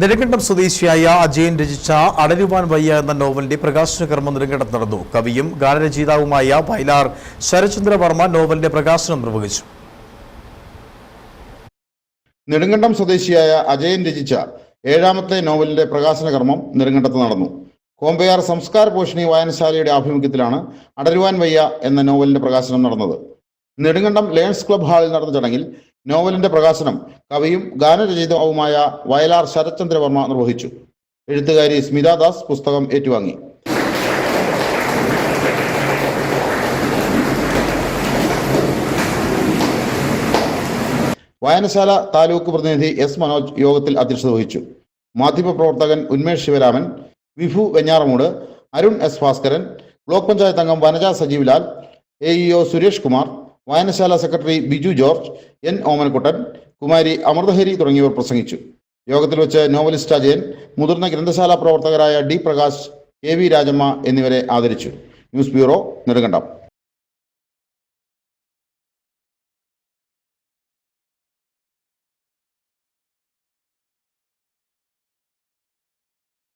നെടുങ്കണ്ടം സ്വദേശിയായ അജയൻ രചിച്ച അടരുവാൻ വയ്യ എന്ന നോവലിന്റെ പ്രകാശന കർമ്മം നെടുങ്കണ്ടത്ത് നടന്നു. കവിയും ഗാനരചയിതാവുമായ വയലാർ ശരചന്ദ്ര വർമ്മ നോവലിന്റെ പ്രകാശനം നിർവഹിച്ചു. നെടുങ്കണ്ടം സ്വദേശിയായ അജയൻ രചിച്ച ഏഴാമത്തെ നോവലിന്റെ പ്രകാശന കർമ്മം നെടുങ്കണ്ടത്ത് നടന്നു. കോമ്പയാർ സംസ്കാര പോഷണി വായനശാലയുടെ ആഭിമുഖ്യത്തിലാണ് അടരുവാൻ വയ്യ എന്ന നോവലിന്റെ പ്രകാശനം നടന്നത്. നെടുങ്കണ്ടം ലയൺസ് ക്ലബ് ഹാളിൽ നടന്ന ചടങ്ങിൽ നോവലിന്റെ പ്രകാശനം കവിയും ഗാനരചയിതാവുമായ വയലാർ ശരത്ചന്ദ്രവർമ്മ നിർവഹിച്ചു. എഴുത്തുകാരി സ്മിത ദാസ് പുസ്തകം ഏറ്റുവാങ്ങി. വായനശാല താലൂക്ക് പ്രതിനിധി എസ് മനോജ് യോഗത്തിൽ അധ്യക്ഷത വഹിച്ചു. മാധ്യമപ്രവർത്തകൻ ഉന്മേഷ് ശിവരാമൻ വിഭു വെഞ്ഞാറമൂട് അരുൺ എസ് ഭാസ്കരൻ ബ്ലോക്ക് പഞ്ചായത്ത് അംഗം വനജ സജീവ് ലാൽ എ ഇഒ സുരേഷ് കുമാർ വായനശാല secretary Biju George N Omanakuttan Kumari Amrithahari തുടങ്ങിയവർ പ്രസംഗിച്ചു. യോഗത്തിൽ വെച്ച് നോവലിസ്റ്റ് അജയൻ മുതിർന്ന ഗ്രന്ഥശാല പ്രവർത്തകരായ D Prakash K V Rajamma എന്നിവരെ ആദരിച്ചു. News bureau Nedumkandam.